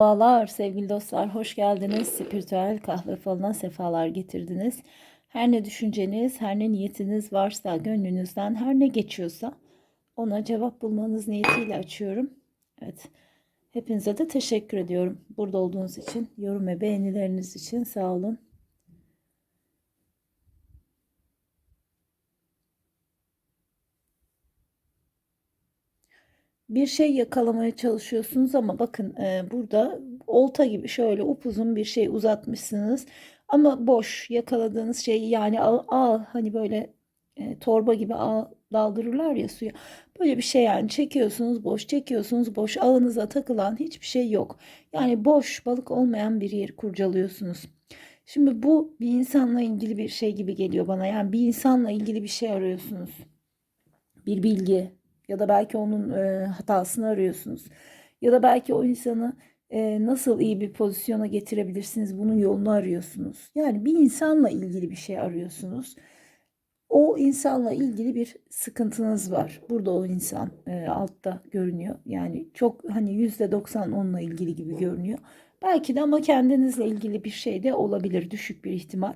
Merhabalar sevgili dostlar, hoş geldiniz. Spiritüel kahve falına sefalar getirdiniz. Her ne düşünceniz, her ne niyetiniz varsa, gönlünüzden her ne geçiyorsa ona cevap bulmanız niyetiyle açıyorum. Evet, hepinize de teşekkür ediyorum. Burada olduğunuz için, yorum ve beğenileriniz için sağ olun. Bir şey yakalamaya çalışıyorsunuz ama bakın e, burada olta gibi şöyle upuzun bir şey uzatmışsınız. Ama boş yakaladığınız şeyi yani ağ, ağ hani böyle e, torba gibi ağ daldırırlar ya suya. Böyle bir şey yani çekiyorsunuz boş çekiyorsunuz boş ağınıza takılan hiçbir şey yok. Yani boş balık olmayan bir yer kurcalıyorsunuz. Şimdi bu bir insanla ilgili bir şey gibi geliyor bana. Yani bir insanla ilgili bir şey arıyorsunuz. Bir bilgi ya da belki onun e, hatasını arıyorsunuz. Ya da belki o insanı e, nasıl iyi bir pozisyona getirebilirsiniz bunun yolunu arıyorsunuz. Yani bir insanla ilgili bir şey arıyorsunuz. O insanla ilgili bir sıkıntınız var. Burada o insan e, altta görünüyor. Yani çok hani yüzde doksan onunla ilgili gibi görünüyor. Belki de ama kendinizle ilgili bir şey de olabilir. Düşük bir ihtimal.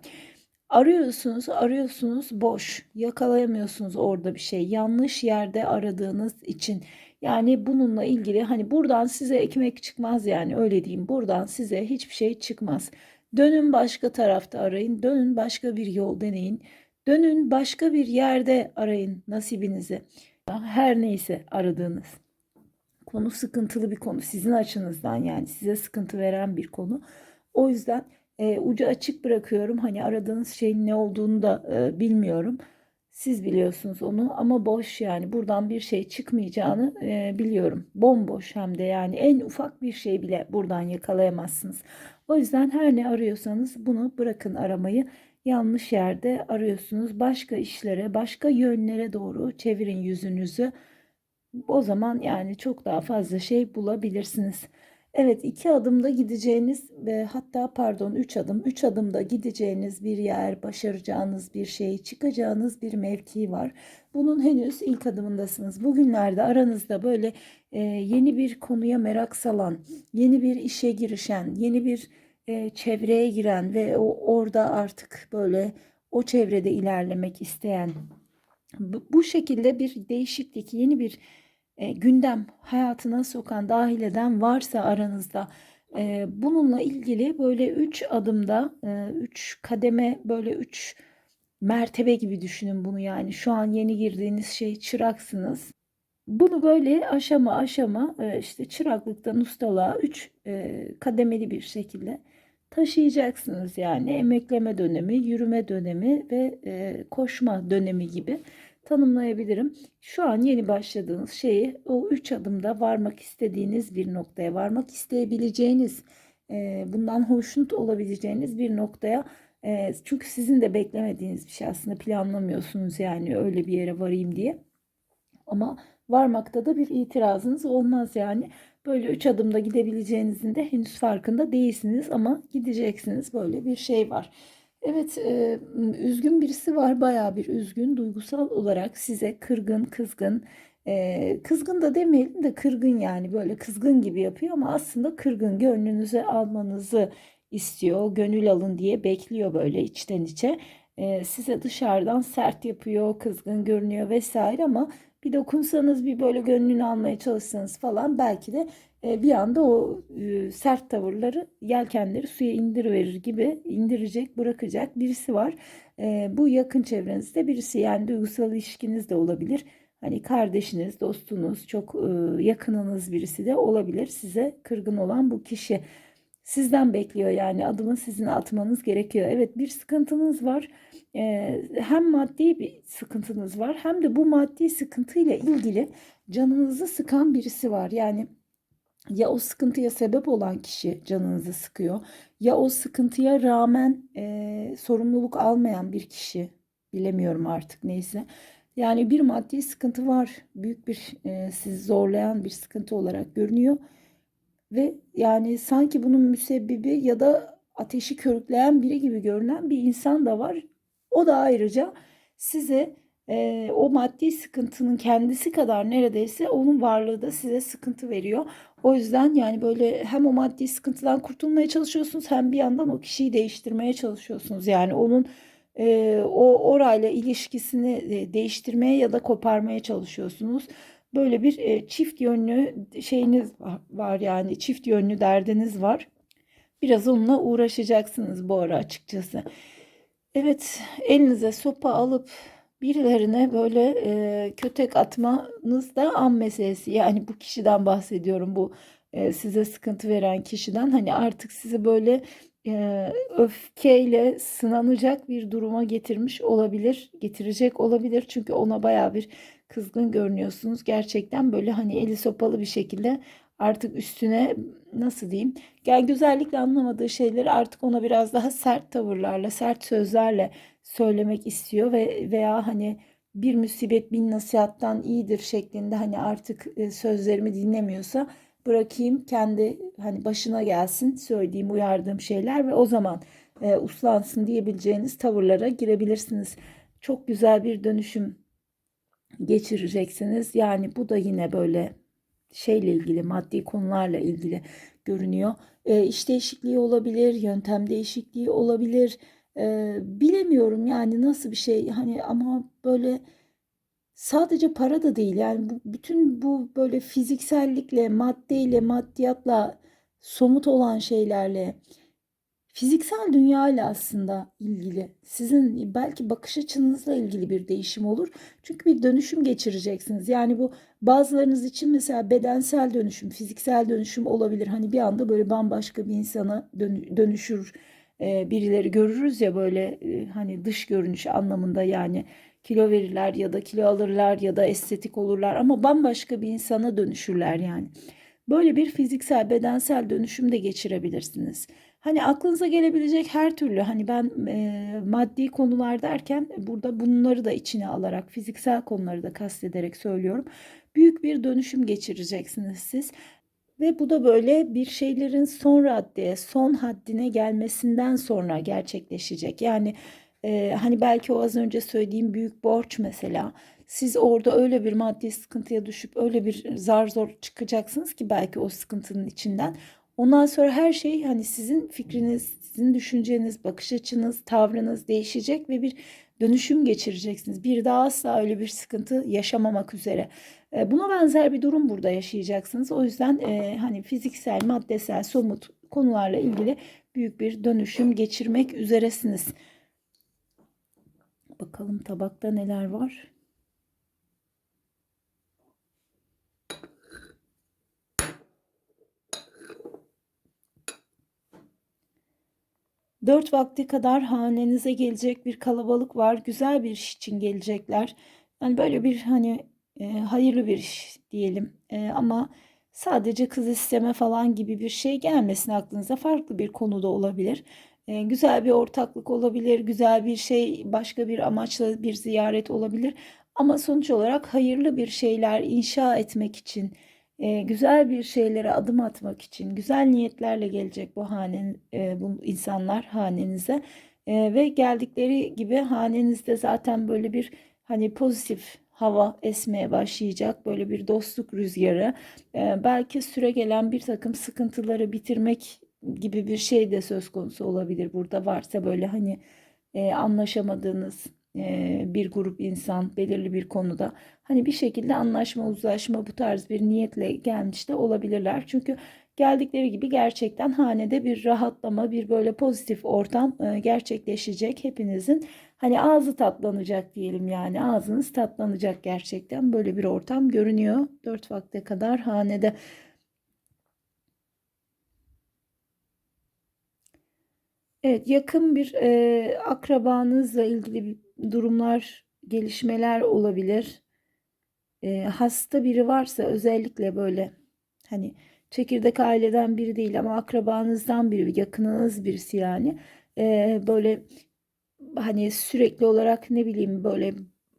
Arıyorsunuz, arıyorsunuz boş. Yakalayamıyorsunuz orada bir şey. Yanlış yerde aradığınız için. Yani bununla ilgili hani buradan size ekmek çıkmaz yani öyle diyeyim. Buradan size hiçbir şey çıkmaz. Dönün başka tarafta arayın. Dönün başka bir yol deneyin. Dönün başka bir yerde arayın nasibinizi. Her neyse aradığınız. Konu sıkıntılı bir konu. Sizin açınızdan yani size sıkıntı veren bir konu. O yüzden e, ucu açık bırakıyorum. Hani aradığınız şeyin ne olduğunu da e, bilmiyorum. Siz biliyorsunuz onu ama boş yani buradan bir şey çıkmayacağını e, biliyorum. Bomboş hem de yani en ufak bir şey bile buradan yakalayamazsınız. O yüzden her ne arıyorsanız bunu bırakın aramayı. Yanlış yerde arıyorsunuz. Başka işlere, başka yönlere doğru çevirin yüzünüzü. O zaman yani çok daha fazla şey bulabilirsiniz. Evet iki adımda gideceğiniz ve hatta pardon üç adım, üç adımda gideceğiniz bir yer, başaracağınız bir şey, çıkacağınız bir mevki var. Bunun henüz ilk adımındasınız. Bugünlerde aranızda böyle e, yeni bir konuya merak salan, yeni bir işe girişen, yeni bir e, çevreye giren ve o orada artık böyle o çevrede ilerlemek isteyen bu, bu şekilde bir değişiklik, yeni bir e, gündem hayatına sokan, dahil eden varsa aranızda e, bununla ilgili böyle üç adımda, e, üç kademe, böyle üç mertebe gibi düşünün bunu yani. Şu an yeni girdiğiniz şey çıraksınız. Bunu böyle aşama aşama e, işte çıraklıktan ustalığa üç e, kademeli bir şekilde taşıyacaksınız yani emekleme dönemi, yürüme dönemi ve e, koşma dönemi gibi tanımlayabilirim. Şu an yeni başladığınız şeyi o üç adımda varmak istediğiniz bir noktaya, varmak isteyebileceğiniz, e, bundan hoşnut olabileceğiniz bir noktaya e, çünkü sizin de beklemediğiniz bir şey aslında planlamıyorsunuz yani öyle bir yere varayım diye. Ama varmakta da bir itirazınız olmaz yani. Böyle üç adımda gidebileceğinizin de henüz farkında değilsiniz ama gideceksiniz. Böyle bir şey var. Evet, e, üzgün birisi var, bayağı bir üzgün, duygusal olarak size kırgın, kızgın, e, kızgın da demeyelim de kırgın yani böyle kızgın gibi yapıyor ama aslında kırgın, gönlünüze almanızı istiyor, gönül alın diye bekliyor böyle içten içe. E, size dışarıdan sert yapıyor, kızgın görünüyor vesaire ama bir dokunsanız bir böyle gönlünü almaya çalışsanız falan belki de e, bir anda o e, sert tavırları yelkenleri suya indiriverir gibi indirecek bırakacak birisi var. E, bu yakın çevrenizde birisi yani duygusal ilişkiniz de olabilir. Hani kardeşiniz, dostunuz, çok yakınınız birisi de olabilir. Size kırgın olan bu kişi sizden bekliyor yani adımı sizin atmanız gerekiyor. Evet bir sıkıntınız var. hem maddi bir sıkıntınız var hem de bu maddi sıkıntıyla ilgili canınızı sıkan birisi var. Yani ya o sıkıntıya sebep olan kişi canınızı sıkıyor ya o sıkıntıya rağmen e, sorumluluk almayan bir kişi bilemiyorum artık neyse. Yani bir maddi sıkıntı var büyük bir e, sizi zorlayan bir sıkıntı olarak görünüyor ve yani sanki bunun müsebbibi ya da ateşi körükleyen biri gibi görünen bir insan da var. O da ayrıca size e, o maddi sıkıntının kendisi kadar neredeyse onun varlığı da size sıkıntı veriyor. O yüzden yani böyle hem o maddi sıkıntıdan kurtulmaya çalışıyorsunuz hem bir yandan o kişiyi değiştirmeye çalışıyorsunuz. Yani onun e, o orayla ilişkisini e, değiştirmeye ya da koparmaya çalışıyorsunuz. Böyle bir e, çift yönlü şeyiniz var, yani çift yönlü derdiniz var. Biraz onunla uğraşacaksınız bu ara açıkçası. Evet, elinize sopa alıp birilerine böyle e, kötek atmanız da an meselesi. Yani bu kişiden bahsediyorum. Bu e, size sıkıntı veren kişiden. Hani artık sizi böyle e, öfkeyle sınanacak bir duruma getirmiş olabilir, getirecek olabilir. Çünkü ona baya bir kızgın görünüyorsunuz. Gerçekten böyle hani eli sopalı bir şekilde artık üstüne nasıl diyeyim? Gel güzellikle anlamadığı şeyleri artık ona biraz daha sert tavırlarla, sert sözlerle söylemek istiyor ve veya hani bir musibet bin nasihattan iyidir şeklinde hani artık sözlerimi dinlemiyorsa bırakayım kendi hani başına gelsin söylediğim uyardığım şeyler ve o zaman e, uslansın diyebileceğiniz tavırlara girebilirsiniz. Çok güzel bir dönüşüm geçireceksiniz. Yani bu da yine böyle şeyle ilgili, maddi konularla ilgili görünüyor. E, iş değişikliği olabilir, yöntem değişikliği olabilir. E, bilemiyorum yani nasıl bir şey hani ama böyle sadece para da değil yani bu, bütün bu böyle fiziksellikle, maddeyle, maddiyatla, somut olan şeylerle fiziksel dünya ile aslında ilgili. Sizin belki bakış açınızla ilgili bir değişim olur. Çünkü bir dönüşüm geçireceksiniz. Yani bu bazılarınız için mesela bedensel dönüşüm, fiziksel dönüşüm olabilir. Hani bir anda böyle bambaşka bir insana dönüşür birileri görürüz ya böyle hani dış görünüş anlamında yani kilo verirler ya da kilo alırlar ya da estetik olurlar ama bambaşka bir insana dönüşürler yani. Böyle bir fiziksel bedensel dönüşüm de geçirebilirsiniz. Hani aklınıza gelebilecek her türlü hani ben e, maddi konular derken burada bunları da içine alarak fiziksel konuları da kastederek söylüyorum. Büyük bir dönüşüm geçireceksiniz siz. Ve bu da böyle bir şeylerin son raddeye, son haddine gelmesinden sonra gerçekleşecek. Yani e, hani belki o az önce söylediğim büyük borç mesela. Siz orada öyle bir maddi sıkıntıya düşüp öyle bir zar zor çıkacaksınız ki belki o sıkıntının içinden. Ondan sonra her şey hani sizin fikriniz, sizin düşünceniz, bakış açınız, tavrınız değişecek ve bir dönüşüm geçireceksiniz. Bir daha asla öyle bir sıkıntı yaşamamak üzere. Buna benzer bir durum burada yaşayacaksınız. O yüzden e, hani fiziksel, maddesel, somut konularla ilgili büyük bir dönüşüm geçirmek üzeresiniz. Bakalım tabakta neler var. Dört vakti kadar hanenize gelecek bir kalabalık var. Güzel bir iş için gelecekler. Yani böyle bir hani e, hayırlı bir iş diyelim. E, ama sadece kız isteme falan gibi bir şey gelmesin aklınıza. Farklı bir konuda olabilir. E, güzel bir ortaklık olabilir. Güzel bir şey başka bir amaçla bir ziyaret olabilir. Ama sonuç olarak hayırlı bir şeyler inşa etmek için e, güzel bir şeylere adım atmak için güzel niyetlerle gelecek bu hanen e, bu insanlar hanenize e, ve geldikleri gibi hanenizde zaten böyle bir hani pozitif hava esmeye başlayacak böyle bir dostluk rüzgarı belki süre gelen bir takım sıkıntıları bitirmek gibi bir şey de söz konusu olabilir burada. Varsa böyle hani e, anlaşamadığınız bir grup insan belirli bir konuda hani bir şekilde anlaşma uzlaşma bu tarz bir niyetle gelmiş de olabilirler. Çünkü geldikleri gibi gerçekten hanede bir rahatlama bir böyle pozitif ortam gerçekleşecek. Hepinizin hani ağzı tatlanacak diyelim yani. Ağzınız tatlanacak gerçekten. Böyle bir ortam görünüyor. Dört vakte kadar hanede Evet, yakın bir e, akrabanızla ilgili durumlar, gelişmeler olabilir. E, hasta biri varsa özellikle böyle hani çekirdek aileden biri değil ama akrabanızdan biri, yakınınız birisi yani. E, böyle hani sürekli olarak ne bileyim böyle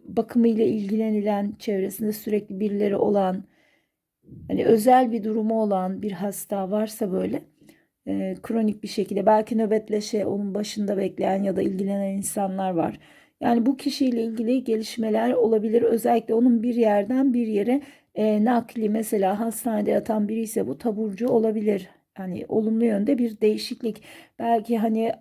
bakımıyla ilgilenilen, çevresinde sürekli birileri olan, hani özel bir durumu olan bir hasta varsa böyle e, kronik bir şekilde belki nöbetleşe onun başında bekleyen ya da ilgilenen insanlar var. Yani bu kişiyle ilgili gelişmeler olabilir. Özellikle onun bir yerden bir yere e, nakli mesela hastanede yatan biri ise bu taburcu olabilir. Hani olumlu yönde bir değişiklik. Belki hani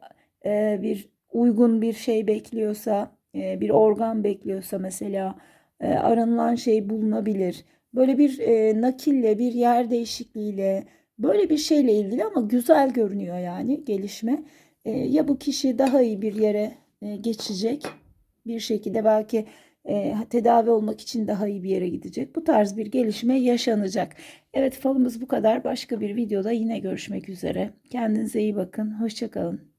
e, bir uygun bir şey bekliyorsa, e, bir organ bekliyorsa mesela e, aranılan şey bulunabilir. Böyle bir e, nakille, bir yer değişikliğiyle, böyle bir şeyle ilgili ama güzel görünüyor yani gelişme. E, ya bu kişi daha iyi bir yere e, geçecek bir şekilde belki e, tedavi olmak için daha iyi bir yere gidecek. Bu tarz bir gelişme yaşanacak. Evet falımız bu kadar. Başka bir videoda yine görüşmek üzere. Kendinize iyi bakın. Hoşçakalın.